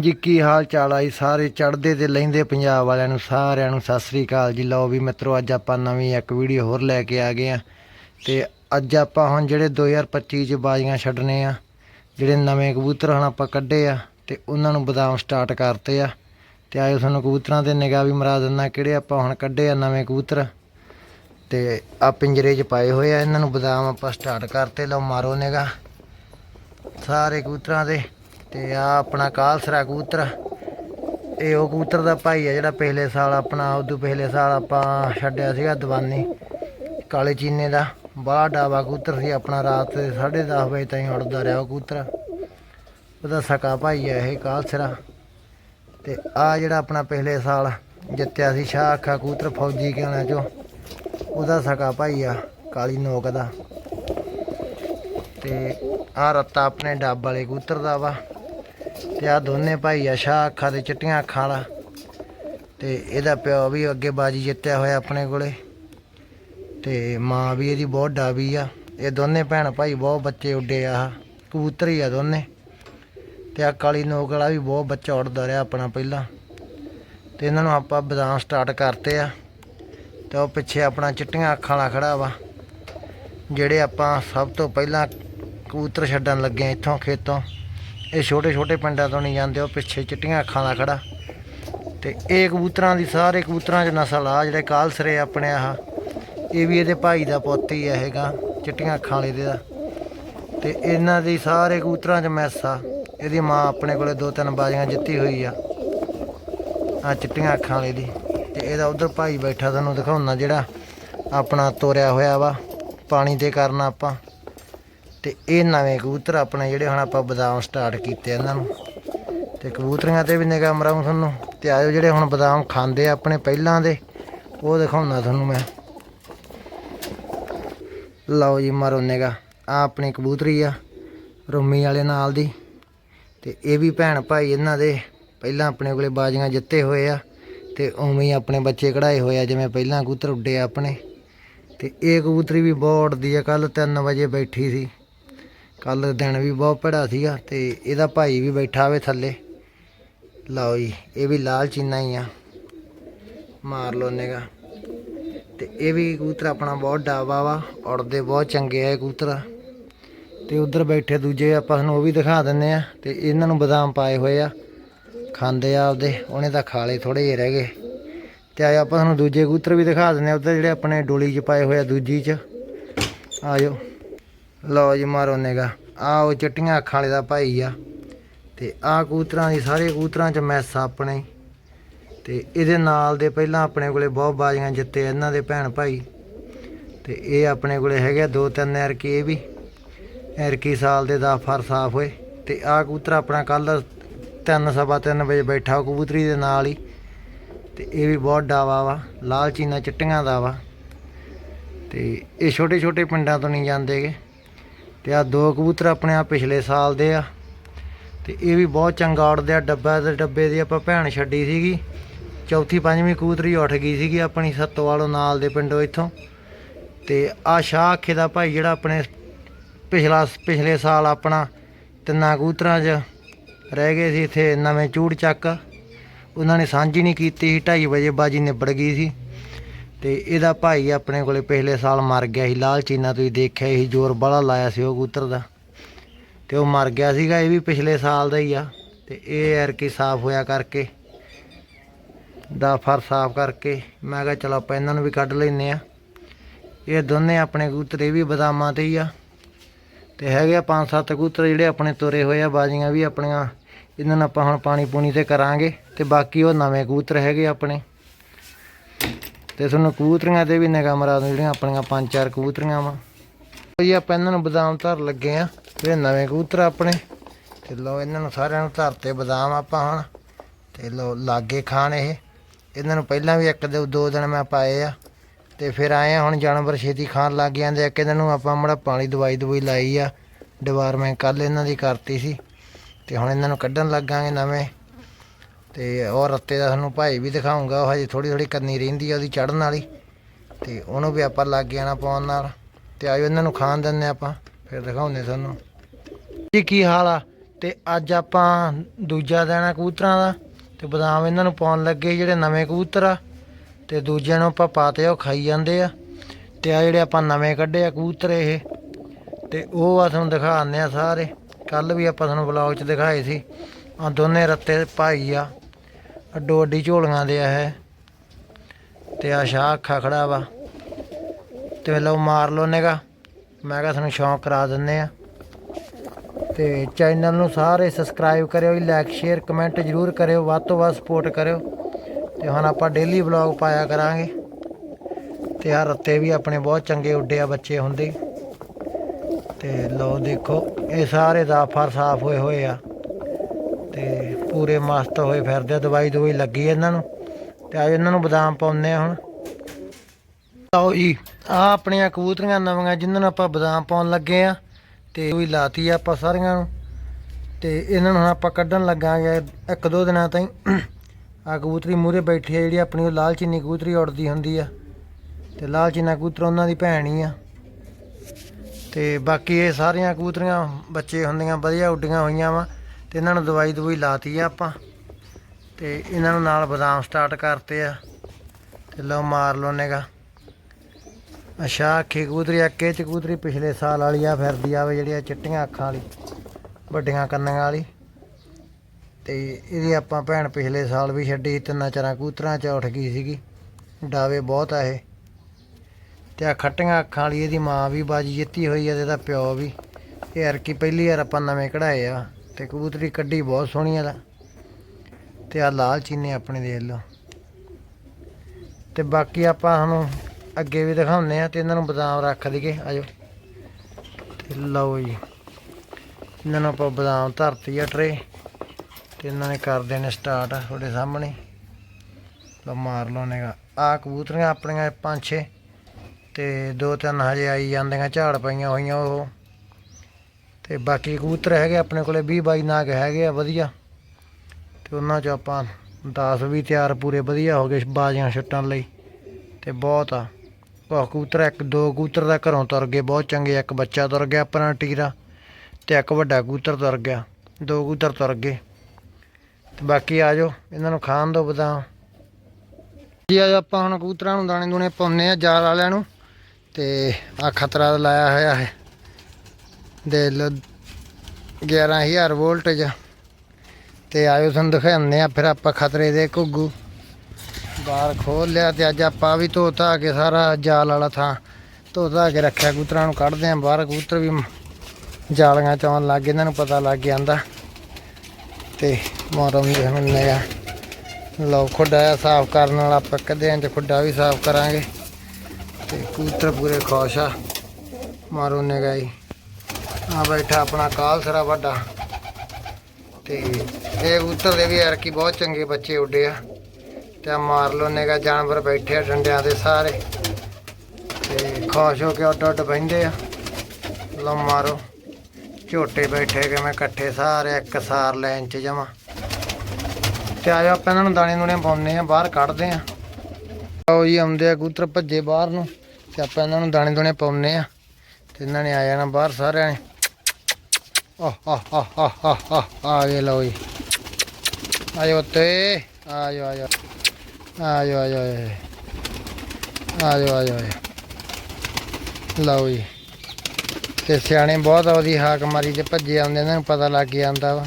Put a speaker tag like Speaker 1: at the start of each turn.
Speaker 1: ਜੀ ਕੀ ਹਾਲ ਚਾਲ ਆ ਜੀ ਸਾਰੇ? ਚੜ੍ਹਦੇ ਤੇ ਲੈਂਦੇ ਪੰਜਾਬ ਵਾਲਿਆਂ ਨੂੰ ਸਾਰਿਆਂ ਨੂੰ ਸਤਿ ਸ੍ਰੀ ਅਕਾਲ ਜੀ। ਲਓ ਵੀ ਮਿੱਤਰੋ, ਅੱਜ ਆਪਾਂ ਨਵੀਂ ਇੱਕ ਵੀਡੀਓ ਹੋਰ ਲੈ ਕੇ ਆ ਗਏ ਆ। ਤੇ ਅੱਜ ਆਪਾਂ ਹੁਣ ਜਿਹੜੇ 2025 ਚ ਬਾਜ਼ੀਆਂ ਛੱਡਣੇ ਆ, ਜਿਹੜੇ ਨਵੇਂ ਕਬੂਤਰ ਹੁਣ ਆਪਾਂ ਕੱਢੇ ਆ, ਤੇ ਉਹਨਾਂ ਨੂੰ ਬਦਾਮ ਸਟਾਰਟ ਕਰਤੇ ਆ। ਤੇ ਆਇਓ ਤੁਹਾਨੂੰ ਕਬੂਤਰਾਂ ਤੇ ਨਿਗਾਹ ਵੀ ਮਰਾ ਦਿੰਦਾ ਕਿਹੜੇ ਆਪਾਂ ਹੁਣ ਕੱਢੇ ਆ ਨਵੇਂ ਕਬੂਤਰ। ਤੇ ਆ ਪਿੰਜਰੇ 'ਚ ਪਾਏ ਹੋਏ ਆ, ਇਹਨਾਂ ਨੂੰ ਬਦਾਮ ਆਪਾਂ ਸਟਾਰਟ ਕਰਤੇ। ਲਓ ਮਾਰੋ ਨਿਗਾਹ ਸਾਰੇ ਕਬੂਤਰਾਂ ਦੇ। ਤੇ ਆ ਆਪਣਾ ਕਾਲਸਰਾ ਕਬੂਤਰ। ਇਹ ਉਹ ਕਬੂਤਰ ਦਾ ਭਾਈ ਆ ਜਿਹੜਾ ਪਿਛਲੇ ਸਾਲ ਆਪਣਾ, ਉਦੋਂ ਪਿਛਲੇ ਸਾਲ ਆਪਾਂ ਛੱਡਿਆ ਸੀਗਾ ਦੀਵਾਨੀ, ਕਾਲੇ ਚੀਨੇ ਦਾ। ਬੜਾ ਡਾਵਾ ਕਬੂਤਰ ਸੀ ਆਪਣਾ, ਰਾਤ ਦੇ 10:30 ਵਜੇ ਤਾਈਂ ਉੜਦਾ ਰਿਹਾ ਉਹ ਕਬੂਤਰ। ਉਹਦਾ ਸਕਾ ਭਾਈ ਆ ਇਹ ਕਾਲਸਰਾ। ਤੇ ਆ ਜਿਹੜਾ ਆਪਣਾ ਪਿਛਲੇ ਸਾਲ ਜਿੱਤਿਆ ਸੀ ਸ਼ਾਹ ਅੱਖਾ ਕਬੂਤਰ ਫੌਜੀ ਕਿਹਨਾਂ ਚੋਂ, ਉਹਦਾ ਸਕਾ ਭਾਈ ਆ, ਕਾਲੀ ਨੋਕ ਦਾ। ਤੇ ਆ ਰੱਤਾ ਆਪਣੇ ਡੱਬ ਵਾਲੇ ਕਬੂਤਰ ਦਾ ਵਾ। ਤੇ ਆ ਦੋਨੇ ਭਾਈ ਆ ਸ਼ਾਹ ਅੱਖਾਂ ਦੇ ਚਿੱਟੀਆਂ ਅੱਖਾਂ ਵਾਲਾ। ਤੇ ਇਹਦਾ ਪਿਓ ਵੀ ਅੱਗੇ ਬਾਜੀ ਜਿੱਤਿਆ ਹੋਇਆ ਆਪਣੇ ਕੋਲੇ। ਤੇ ਮਾਂ ਵੀ ਇਹਦੀ ਬਹੁਤ ਡਾਬੀ ਆ। ਇਹ ਦੋਨੇ ਭੈਣ ਭਾਈ ਬਹੁਤ ਬੱਚੇ ਉੱਡੇ ਆ ਕਬੂਤਰ ਹੀ ਆ ਦੋਨੇ। ਤੇ ਆ ਕਾਲੀ ਨੋਕ ਵਾਲਾ ਵੀ ਬਹੁਤ ਬੱਚਾ ਉੱਡਦਾ ਰਿਹਾ ਆਪਣਾ ਪਹਿਲਾਂ। ਤੇ ਇਹਨਾਂ ਨੂੰ ਆਪਾਂ ਬਦਾਮ ਸਟਾਰਟ ਕਰਤੇ ਆ। ਤੇ ਉਹ ਪਿੱਛੇ ਆਪਣਾ ਚਿੱਟੀਆਂ ਅੱਖਾਂ ਵਾਲਾ ਖੜਾ ਵਾ। ਜਿਹੜੇ ਆਪਾਂ ਸਭ ਤੋਂ ਪਹਿਲਾਂ ਕਬੂਤਰ ਛੱਡਣ ਲੱਗੇ ਇੱਥੋਂ ਖੇਤੋਂ। ਇਹ ਛੋਟੇ ਛੋਟੇ ਪਿੰਡਾਂ ਤੋਂ ਨਹੀਂ ਜਾਂਦੇ, ਉਹ ਪਿੱਛੇ ਚਿੱਟੀਆਂ ਅੱਖਾਂ ਦਾ ਖੜਾ। ਤੇ ਇਹ ਕਬੂਤਰਾਂ ਦੀ ਸਾਰੇ ਕਬੂਤਰਾਂ 'ਚ ਨਸਲ ਆ ਜਿਹੜੇ ਕਾਲਸਰੇ ਆਪਣੇ ਆਹ। ਇਹ ਵੀ ਇਹਦੇ ਭਾਈ ਦਾ ਪੁੱਤ ਹੀ ਆ ਹੈਗਾ, ਚਿੱਟੀਆਂ ਅੱਖਾਂ ਵਾਲੇ ਦੇ ਦਾ। ਤੇ ਇਹਨਾਂ ਦੀ ਸਾਰੇ ਕਬੂਤਰਾਂ 'ਚ ਮੈਸ ਆ। ਇਹਦੀ ਮਾਂ ਆਪਣੇ ਕੋਲੇ ਦੋ ਤਿੰਨ ਬਾਜ਼ੀਆਂ ਜਿੱਤੀ ਹੋਈ ਆ ਆ ਚਿੱਟੀਆਂ ਅੱਖਾਂ ਵਾਲੇ ਦੀ। ਤੇ ਇਹਦਾ ਉਧਰ ਭਾਈ ਬੈਠਾ ਤੁਹਾਨੂੰ ਦਿਖਾਉਣਾ ਜਿਹੜਾ ਆਪਣਾ ਤੋਰਿਆ ਹੋਇਆ ਵਾ, ਪਾਣੀ ਤੇ ਕਰਨਾ ਆਪਾਂ। ਤੇ ਇਹ ਨਵੇਂ ਕਬੂਤਰ ਆਪਣੇ ਜਿਹੜੇ ਹੁਣ ਆਪਾਂ ਬਦਾਮ ਸਟਾਰਟ ਕੀਤੇ ਇਹਨਾਂ ਨੂੰ। ਤੇ ਕਬੂਤਰੀਆਂ ਤੇ ਵੀ ਨਿਗਾਹ ਮਰਾਉਂ ਤੁਹਾਨੂੰ। ਤੇ ਆਇਓ ਜਿਹੜੇ ਹੁਣ ਬਦਾਮ ਖਾਂਦੇ ਆ ਆਪਣੇ ਪਹਿਲਾਂ ਦੇ, ਉਹ ਦਿਖਾਉਣਾ ਤੁਹਾਨੂੰ ਮੈਂ। ਲਓ ਜੀ ਮਾਰੋ ਨਿਗਾਹ ਆ ਆਪਣੀ ਕਬੂਤਰੀ ਆ, ਰੋਮੀ ਵਾਲੇ ਨਾਲ ਦੀ। ਤੇ ਇਹ ਵੀ ਭੈਣ ਭਾਈ ਇਹਨਾਂ ਦੇ, ਪਹਿਲਾਂ ਆਪਣੇ ਕੋਲੇ ਬਾਜ਼ੀਆਂ ਜਿੱਤੇ ਹੋਏ ਆ। ਤੇ ਉਵੇਂ ਹੀ ਆਪਣੇ ਬੱਚੇ ਕਢਾਏ ਹੋਏ ਆ, ਜਿਵੇਂ ਪਹਿਲਾਂ ਕਬੂਤਰ ਉੱਡੇ ਆਪਣੇ। ਤੇ ਇਹ ਕਬੂਤਰੀ ਵੀ ਬਹੁਤ ਉੱਡਦੀ ਆ ਕੱਲ 3 ਵਜੇ ਬੈਠੀ ਸੀ। ਕੱਲ ਦਿਨ ਵੀ ਬਹੁਤ ਭੜਾ ਸੀਗਾ ਤੇ ਇਹਦਾ ਭਾਈ ਵੀ ਬੈਠਾ ਹੋਵੇ ਥੱਲੇ। ਲਓ ਜੀ, ਇਹ ਵੀ ਲਾਲ ਚੀਨਾ ਹੀ ਆ। ਮਾਰ ਲੋ ਨਿਗਾ ਤੇ ਇਹ ਵੀ ਕਬੂਤਰ ਆਪਣਾ ਬਹੁਤ ਡਾਵਾ ਵਾ, ਉੜਦੇ ਬਹੁਤ ਚੰਗੇ ਆ ਇਹ ਕਬੂਤਰ। ਤੇ ਉਧਰ ਬੈਠੇ ਦੂਜੇ ਆਪਾਂ ਤੁਹਾਨੂੰ ਉਹ ਵੀ ਦਿਖਾ ਦਿੰਨੇ ਆ, ਤੇ ਇਹਨਾਂ ਨੂੰ ਬਦਾਮ ਪਾਏ ਹੋਏ ਆ। ਖਾਂਦੇ ਆ ਆਪਦੇ, ਉਹਨੇ ਤਾਂ ਖਾ ਲਏ ਥੋੜੇ ਜਿਹੇ ਰਹਿ ਗਏ। ਤੇ ਆਏ ਆਪਾਂ ਤੁਹਾਨੂੰ ਦੂਜੇ ਕਬੂਤਰ ਵੀ ਦਿਖਾ ਦਿੰਨੇ ਆ, ਉੱਧਰ ਜਿਹੜੇ ਆਪਣੇ ਡੋਲੀ 'ਚ ਪਾਏ ਹੋਏ ਆ, ਦੂਜੀ 'ਚ। ਆਜੋ ਲਓ ਜੀ ਮਾਰੋ ਨਿਗਾ ਆ ਉਹ ਚਿੱਟੀਆਂ ਅੱਖਾਂ ਵਾਲੇ ਦਾ ਭਾਈ ਆ। ਤੇ ਆ ਕੂਤਰਾਂ ਦੀ ਸਾਰੇ ਕਬੂਤਰਾਂ 'ਚ ਮੈਸ ਆਪਣੇ। ਤੇ ਇਹਦੇ ਨਾਲ ਦੇ ਪਹਿਲਾਂ ਆਪਣੇ ਕੋਲੇ ਬਹੁਤ ਬਾਜ਼ੀਆਂ ਜਿੱਤੇ ਇਹਨਾਂ ਦੇ ਭੈਣ ਭਾਈ। ਤੇ ਇਹ ਆਪਣੇ ਕੋਲੇ ਹੈਗੇ ਆ ਦੋ ਤਿੰਨ ਐਰਕੀ ਇਹ ਵੀ ਐਰਕੀ ਸਾਲ ਦੇ ਦਾ ਫਰ ਸਾਫ਼ ਹੋਏ। ਤੇ ਆ ਕਬੂਤਰ ਆਪਣਾ ਕੱਲ ਤਿੰਨ, ਸਵਾ ਤਿੰਨ ਵਜੇ ਬੈਠਾ ਉਹ ਕਬੂਤਰੀ ਦੇ ਨਾਲ ਹੀ। ਤੇ ਇਹ ਵੀ ਬਹੁਤ ਡਾਵਾ ਵਾ ਲਾਲ ਚੀਨਾ ਚਿੱਟੀਆਂ ਦਾ ਵਾ। ਤੇ ਇਹ ਛੋਟੇ ਛੋਟੇ ਪਿੰਡਾਂ ਤੋਂ ਨਹੀਂ ਜਾਂਦੇਗੇ ਤੇ ਆ ਦੋ ਕਬੂਤਰ ਆਪਣੇ ਆ ਪਿਛਲੇ ਸਾਲ ਦੇ ਆ। ਤੇ ਇਹ ਵੀ ਬਹੁਤ ਚੰਗਾ ਉੜਦੇ ਆ ਡੱਬਾ ਦੇ ਡੱਬੇ ਦੀ ਆਪਾਂ ਭੈਣ ਛੱਡੀ ਸੀਗੀ। ਚੌਥੀ ਪੰਜਵੀਂ ਕਬੂਤਰੀ ਉੱਠ ਗਈ ਸੀਗੀ ਆਪਣੀ ਸੱਤੋਵਾਲੋਂ ਨਾਲ ਦੇ ਪਿੰਡੋਂ ਇੱਥੋਂ। ਤੇ ਆ ਸ਼ਾਹ ਆਖੇ ਦਾ ਭਾਈ ਜਿਹੜਾ ਆਪਣੇ ਪਿਛਲਾ ਪਿਛਲੇ ਸਾਲ ਆਪਣਾ ਤਿੰਨਾਂ ਕਬੂਤਰਾਂ 'ਚ ਰਹਿ ਗਏ ਸੀ, ਇੱਥੇ ਨਵੇਂ ਚੂੜ ਚੱਕ। ਉਹਨਾਂ ਨੇ ਸਾਂਝੀ ਨਹੀਂ ਕੀਤੀ ਸੀ। 2:30 ਵਜੇ ਬਾਜੀ ਨਿਬੜ ਗਈ ਸੀ। ਤੇ ਇਹਦਾ ਭਾਈ ਆਪਣੇ ਕੋਲੇ ਪਿਛਲੇ ਸਾਲ ਮਰ ਗਿਆ ਸੀ। ਲਾਲ ਚੀਨਾ ਤੁਸੀਂ ਦੇਖਿਆ ਸੀ, ਜ਼ੋਰ ਬੜਾ ਲਾਇਆ ਸੀ ਉਹ ਕਬੂਤਰ ਦਾ। ਤੇ ਉਹ ਮਰ ਗਿਆ ਸੀਗਾ, ਇਹ ਵੀ ਪਿਛਲੇ ਸਾਲ ਦਾ ਹੀ ਆ। ਤੇ ਇਹ ਐਰ ਕੀ ਸਾਫ਼ ਹੋਇਆ ਕਰਕੇ, ਦਾ ਫਰ ਸਾਫ਼ ਕਰਕੇ, ਮੈਂ ਕਿਹਾ ਚਲੋ ਆਪਾਂ ਇਹਨਾਂ ਨੂੰ ਵੀ ਕੱਢ ਲੈਨੇ ਆ ਇਹ ਦੋਨੇ ਆਪਣੇ ਕਬੂਤਰ, ਇਹ ਵੀ ਬਦਾਮਾਂ ਤੇ ਹੀ ਆ। ਤੇ ਹੈਗੇ ਆ ਪੰਜ ਸੱਤ ਕਬੂਤਰ ਜਿਹੜੇ ਆਪਣੇ ਤੁਰੇ ਹੋਏ ਆ, ਬਾਜ਼ੀਆਂ ਵੀ ਆਪਣੀਆਂ। ਇਹਨਾਂ ਨੂੰ ਆਪਾਂ ਹੁਣ ਪਾਣੀ ਪੂਣੀ ਤੇ ਕਰਾਂਗੇ। ਤੇ ਬਾਕੀ ਉਹ ਨਵੇਂ ਕਬੂਤਰ ਹੈਗੇ ਆਪਣੇ। ਤੇ ਤੁਹਾਨੂੰ ਕਬੂਤਰੀਆਂ ਤੇ ਵੀ ਨਿਗਾਹ ਮਰਾ ਦੂੰ, ਜਿਹੜੀਆਂ ਆਪਣੀਆਂ ਪੰਜ ਚਾਰ ਕਬੂਤਰੀਆਂ ਵਾ। ਜੀ ਆਪਾਂ ਇਹਨਾਂ ਨੂੰ ਬਦਾਮ ਧਰ ਲੱਗੇ ਆ ਜਿਹੜੇ ਨਵੇਂ ਕਬੂਤਰ ਆਪਣੇ। ਤੇ ਲਓ, ਇਹਨਾਂ ਨੂੰ ਸਾਰਿਆਂ ਨੂੰ ਧਰਤੇ ਬਦਾਮ ਆਪਾਂ ਹੁਣ। ਤੇ ਲੋ ਲਾਗੇ ਖਾਣ ਇਹ। ਇਹਨਾਂ ਨੂੰ ਪਹਿਲਾਂ ਵੀ ਇੱਕ ਦੋ ਦੋ ਦਿਨ ਮੈਂ ਪਾਏ ਆ। ਤੇ ਫਿਰ ਆਏ ਆ, ਹੁਣ ਜਾਨਵਰ ਛੇਤੀ ਖਾਣ ਲੱਗ ਜਾਂਦੇ ਆ। ਕਿ ਇਹਨਾਂ ਨੂੰ ਆਪਾਂ ਮੜਾ ਪਾਣੀ ਦਵਾਈ ਦਵਾਈ ਲਾਈ ਆ। ਡਿਵਾਰ ਮੈਂ ਕੱਲ ਇਹਨਾਂ ਦੀ ਕਰਤੀ ਸੀ। ਤੇ ਹੁਣ ਇਹਨਾਂ ਨੂੰ ਕੱਢਣ ਲੱਗਾਂਗੇ ਨਵੇਂ। ਤੇ ਉਹ ਰੱਤੇ ਦਾ ਤੁਹਾਨੂੰ ਭਾਈ ਵੀ ਦਿਖਾਉਂਗਾ, ਉਹ ਹਜੇ ਥੋੜੀ ਥੋੜੀ ਕਰਨੀ ਰਹਿੰਦੀ ਆ ਉਹਦੀ ਚੜਨ ਵਾਲੀ। ਤੇ ਉਹਨੂੰ ਵੀ ਆਪਾਂ ਲੱਗ ਜਾਣਾ ਪਾਉਣ ਨਾਲ। ਤੇ ਆਇਓ ਇਹਨਾਂ ਨੂੰ ਖਾਣ ਦਿੰਨੇ ਆਪਾਂ, ਫਿਰ ਦਿਖਾਉਂਦੇ ਤੁਹਾਨੂੰ। ਜੀ, ਕੀ ਹਾਲ ਆ? ਤੇ ਅੱਜ ਆਪਾਂ ਦੂਜਾ ਦੇਣਾ ਕਬੂਤਰਾਂ ਦਾ। ਤੇ ਬਦਾਮ ਇਹਨਾਂ ਨੂੰ ਪਾਉਣ ਲੱਗੇ ਜਿਹੜੇ ਨਵੇਂ ਕਬੂਤਰ ਆ। ਤੇ ਦੂਜਿਆਂ ਨੂੰ ਆਪਾਂ ਪਾਤੇ ਉਹ ਖਾਈ ਜਾਂਦੇ ਆ। ਤੇ ਆ ਜਿਹੜੇ ਆਪਾਂ ਨਵੇਂ ਕੱਢੇ ਆ ਕਬੂਤਰ ਇਹ। ਤੇ ਉਹ ਆ ਤੁਹਾਨੂੰ ਦਿਖਾਉਂਦੇ ਆ ਸਾਰੇ। ਕੱਲ ਵੀ ਆਪਾਂ ਤੁਹਾਨੂੰ ਵਲੌਗ 'ਚ ਦਿਖਾਏ ਸੀ। ਆ ਦੋਨੇ ਰੱਤੇ ਭਾਈ ਆ। ਅੱਡੋ ਅੱਡੀ ਝੋਲੀਆਂ ਦੇ ਆ ਇਹ। ਤੇ ਆ ਸ਼ਾਹ ਅੱਖਾ ਖੜਾ ਵਾ। ਤੇ ਲਓ, ਮਾਰ ਲਓ ਨੇਗਾ ਮੈਂ ਕਿਹਾ ਤੁਹਾਨੂੰ ਸ਼ੌਂਕ ਕਰਾ ਦਿੰਨੇ ਆ। ਤੇ ਚੈਨਲ ਨੂੰ ਸਾਰੇ ਸਬਸਕ੍ਰਾਈਬ ਕਰਿਓ ਲਾਈਕ ਸ਼ੇਅਰ ਕਮੈਂਟ ਜਰੂਰ ਕਰਿਓ। ਵੱਧ ਤੋਂ ਵੱਧ ਸਪੋਰਟ ਕਰਿਓ। ਤੇ ਹੁਣ ਆਪਾਂ ਡੇਲੀ ਵਲੌਗ ਪਾਇਆ ਕਰਾਂਗੇ। ਤੇ ਆ ਰੱਤੇ ਵੀ ਆਪਣੇ ਬਹੁਤ ਚੰਗੇ ਉੱਡੇ ਆ ਬੱਚੇ ਹੁੰਦੇ। ਤੇ ਲਓ ਦੇਖੋ, ਇਹ ਸਾਰੇ ਦਾਫਰ ਸਾਫ਼ ਹੋਏ ਹੋਏ ਆ। ਤੇ ਪੂਰੇ ਮਸਤ ਹੋਏ ਫਿਰਦੇ ਆ, ਦਵਾਈ ਦਵਾਈ ਲੱਗੀ ਇਹਨਾਂ ਨੂੰ। ਤੇ ਅੱਜ ਇਹਨਾਂ ਨੂੰ ਬਦਾਮ ਪਾਉਂਦੇ ਆ ਹੁਣ। ਲਓ ਜੀ ਆ ਆਪਣੀਆਂ ਕਬੂਤਰੀਆਂ ਨਵੀਆਂ ਜਿਨ੍ਹਾਂ ਨੂੰ ਆਪਾਂ ਬਦਾਮ ਪਾਉਣ ਲੱਗੇ ਆ, ਤੇ ਉਹ ਲਾਤੀ ਆ ਆਪਾਂ ਸਾਰੀਆਂ ਨੂੰ। ਤੇ ਇਹਨਾਂ ਨੂੰ ਹੁਣ ਆਪਾਂ ਕੱਢਣ ਲੱਗਾਂਗੇ ਇੱਕ ਦੋ ਦਿਨਾਂ ਤਾਈਂ। ਆ ਕਬੂਤਰੀ ਮੂਰੇ ਬੈਠੀ ਆ ਜਿਹੜੀ ਆਪਣੀ, ਉਹ ਲਾਲ ਚੀਨੀ ਕਬੂਤਰੀ ਉੜਦੀ ਹੁੰਦੀ ਆ। ਤੇ ਲਾਲ ਚੀਨਾ ਕਬੂਤਰ ਉਹਨਾਂ ਦੀ ਭੈਣ ਹੀ ਆ। ਤੇ ਬਾਕੀ ਇਹ ਸਾਰੀਆਂ ਕਬੂਤਰੀਆਂ ਬੱਚੇ ਹੁੰਦੀਆਂ, ਵਧੀਆ ਉੱਡੀਆਂ ਹੋਈਆਂ ਵਾ। ਤੇ ਇਹਨਾਂ ਨੂੰ ਦਵਾਈ ਦਵਾਈ ਲਾਤੀ ਆ ਆਪਾਂ ਤੇ ਇਹਨਾਂ ਨੂੰ ਨਾਲ ਬਦਾਮ ਸਟਾਰਟ ਕਰਤੇ ਆ। ਤੇ ਲਓ ਮਾਰ ਲਓ ਨੇਗਾ ਅੱਛਾ, ਅੱਖੀ ਕਬੂਤਰੀ ਅੱਕੇ ਚ ਕਬੂਤਰੀ ਪਿਛਲੇ ਸਾਲ ਵਾਲੀ ਆ, ਫਿਰਦੀ ਆਵੇ ਜਿਹੜੀ ਆ ਚਿੱਟੀਆਂ ਅੱਖਾਂ ਵਾਲੀ, ਵੱਡੀਆਂ ਕੰਨਾਂ ਵਾਲੀ। ਤੇ ਇਹਦੀ ਆਪਾਂ ਭੈਣ ਪਿਛਲੇ ਸਾਲ ਵੀ ਛੱਡੀ, ਤਿੰਨਾਂ ਚਾਰਾਂ ਕਬੂਤਰਾਂ ਚ ਉੱਠ ਗਈ ਸੀਗੀ। ਡਾਵੇ ਬਹੁਤ ਆ ਇਹ। ਤੇ ਆ ਖੱਟੀਆਂ ਅੱਖਾਂ ਵਾਲੀ, ਇਹਦੀ ਮਾਂ ਵੀ ਬਾਜੀ ਜਿੱਤੀ ਹੋਈ ਆ ਤੇ ਇਹਦਾ ਪਿਓ ਵੀ। ਇਹ ਯਾਰ ਪਹਿਲੀ ਵਾਰ ਆਪਾਂ ਨਵੇਂ ਕਢਾਏ ਆ। ਤੇ ਕਬੂਤਰੀ ਕੱਢੀ ਬਹੁਤ ਸੋਹਣੀ ਆ ਦਾ ਤੇ ਆ ਲਾਲ ਚੀਨੇ ਆਪਣੇ ਦੇਖ ਲਓ। ਤੇ ਬਾਕੀ ਆਪਾਂ ਤੁਹਾਨੂੰ ਅੱਗੇ ਵੀ ਦਿਖਾਉਂਦੇ ਆ ਤੇ ਇਹਨਾਂ ਨੂੰ ਬਦਾਮ ਰੱਖ ਦਈਏ ਆਜੋ। ਤੇ ਲਓ ਜੀ। ਇਹਨਾਂ ਨੂੰ ਆਪਾਂ ਬਦਾਮ ਧਰਤੀ ਆ ਟਰੇ ਤੇ ਇਹਨਾਂ ਨੇ ਕਰ ਦੇਣੇ ਸਟਾਰਟ ਤੁਹਾਡੇ ਸਾਹਮਣੇ। ਲਓ ਮਾਰ ਲਓ ਨੇਗਾ ਆ ਕਬੂਤਰੀਆਂ ਆਪਣੀਆਂ ਪੰਜ ਛੇ ਤੇ ਦੋ ਤਿੰਨ ਹਜੇ ਆਈ ਜਾਂਦੀਆਂ, ਝਾੜ ਪਈਆਂ ਹੋਈਆਂ ਉਹ। ਤੇ ਬਾਕੀ ਕਬੂਤਰ ਹੈਗੇ ਆਪਣੇ ਕੋਲੇ 20 ਬਾਈ ਨਾਗ ਹੈਗੇ ਆ, ਵਧੀਆ। ਤੇ ਉਹਨਾਂ ਚ ਆਪਾਂ 10 ਵੀ ਤਿਆਰ ਪੂਰੇ ਵਧੀਆ ਹੋ ਗਏ ਬਾਜ਼ੀਆਂ ਛੱਟਣ ਲਈ। ਤੇ ਬਹੁਤ ਆ। ਉਹ ਕਬੂਤਰ ਇੱਕ, ਦੋ ਕਬੂਤਰ ਦਾ ਘਰੋਂ ਤੁਰ ਗਏ, ਬਹੁਤ ਚੰਗੇ। ਇੱਕ ਬੱਚਾ ਤੁਰ ਗਿਆ ਆਪਣਾ ਟੀਰਾ ਤੇ ਇੱਕ ਵੱਡਾ ਕਬੂਤਰ ਤੁਰ ਗਿਆ। ਦੋ ਕਬੂਤਰ ਤੁਰ ਗਏ। ਤੇ ਬਾਕੀ ਆ ਜਾਓ, ਇਹਨਾਂ ਨੂੰ ਖਾਣ ਦੋ ਬਦਾਮ। ਜੀ ਆ ਆਪਾਂ ਹੁਣ ਕਬੂਤਰਾਂ ਨੂੰ ਦਾਣੇ ਦੂਣੇ ਪਾਉਨੇ ਆ, ਜਾਲ ਵਾਲਿਆਂ ਨੂੰ। ਤੇ ਆ ਖਤਰਾ ਲਾਇਆ ਹੋਇਆ ਹੈ। ਦੇ ਲੋ 11000 ਵੋਲਟੇਜ। ਤੇ ਆਇਓ ਤੁਹਾਨੂੰ ਦਿਖਾਉਂਦੇ ਆ ਫਿਰ ਆਪਾਂ ਖਤਰੇ ਦੇ ਘੁੱਗੂ। ਬਾਹਰ ਖੋਲ ਲਿਆ ਤੇ ਅੱਜ ਆਪਾਂ ਵੀ ਧੋ ਧਾ ਕੇ ਸਾਰਾ ਜਾਲ ਵਾਲਾ ਥਾਂ। ਧੋ ਧਾ ਕੇ ਰੱਖਿਆ ਕਬੂਤਰਾਂ ਨੂੰ, ਕੱਢਦੇ ਆ ਬਾਹਰ, ਕਬੂਤਰ ਵੀ ਜਾਲੀਆਂ ਚ ਆਉਣ ਲੱਗ ਗਏ, ਇਹਨਾਂ ਨੂੰ ਪਤਾ ਲੱਗ ਜਾਂਦਾ ਤੇ ਮੌਰਮ ਦੇ ਹੁੰਨੇ ਆ ਲਓ, ਖੁੱਡਾ ਸਾਫ਼ ਕਰਨ ਵਾਲਾ ਆਪਾਂ ਕਦੇ ਚ ਖੁੱਡਾ ਵੀ ਸਾਫ਼ ਕਰਾਂਗੇ। ਤੇ ਕਬੂਤਰ ਪੂਰੇ ਖੁਸ਼ ਆ। ਮਾਰੋ ਨੇ ਗਈ ਆ ਬੈਠਾ ਆਪਣਾ ਕਾਲਸਰਾ ਵੱਡਾ। ਤੇ ਇਹ ਕਬੂਤਰ ਦੇ ਵੀ ਯਾਰ ਕੀ ਬਹੁਤ ਚੰਗੇ ਬੱਚੇ ਉੱਡੇ ਆ। ਤੇ ਆ ਮਾਰ ਲੋ ਨੇਗਾ ਜਾਨਵਰ ਬੈਠੇ ਆ ਡੰਡਿਆਂ ਦੇ ਸਾਰੇ। ਤੇ ਖੁਸ਼ ਹੋ ਕੇ ਉੱਡ ਉੱਡ ਬਹਿੰਦੇ ਆ। ਲਓ ਮਾਰੋ। ਝੋਟੇ ਬੈਠੇ ਕਿਵੇਂ ਇਕੱਠੇ ਸਾਰੇ, ਇੱਕ ਸਾਰ ਲਾਈਨ 'ਚ ਜਮਾ। ਤੇ ਆਜੋ ਆਪਾਂ ਇਹਨਾਂ ਨੂੰ ਦਾਣੇ ਦੂਣੇ ਪਾਉਂਦੇ ਆ, ਬਾਹਰ ਕੱਢਦੇ ਆ। ਆਓ ਜੀ, ਆਉਂਦੇ ਆ ਕਬੂਤਰ ਭੱਜੇ ਬਾਹਰ ਨੂੰ। ਤੇ ਆਪਾਂ ਇਹਨਾਂ ਨੂੰ ਦਾਣੇ ਦੂਣੇ ਪਾਉਂਦੇ ਆ। ਤੇ ਇਹਨਾਂ ਨੇ ਆ ਜਾਣਾ ਬਾਹਰ ਸਾਰਿਆਂ ਨੇ। ਆਹ ਆਹ ਆਹ ਆਹ ਆਹ ਆਹ ਆ ਗਏ ਲਓ ਜੀ ਆਜੋ ਤੇ ਆਜੋ ਆਜੋ ਆਜੋ ਆਜੋ ਆਜੋ ਆਜੋ ਲਓ ਜੀ ਤੇ ਸਿਆਣੇ ਬਹੁਤ ਆ ਉਹਦੀ ਹਾਕ ਮਾਰੀ ਤੇ ਭੱਜੇ ਆਉਂਦੇ ਇਹਨਾਂ ਨੂੰ ਪਤਾ ਲੱਗ ਜਾਂਦਾ ਵਾ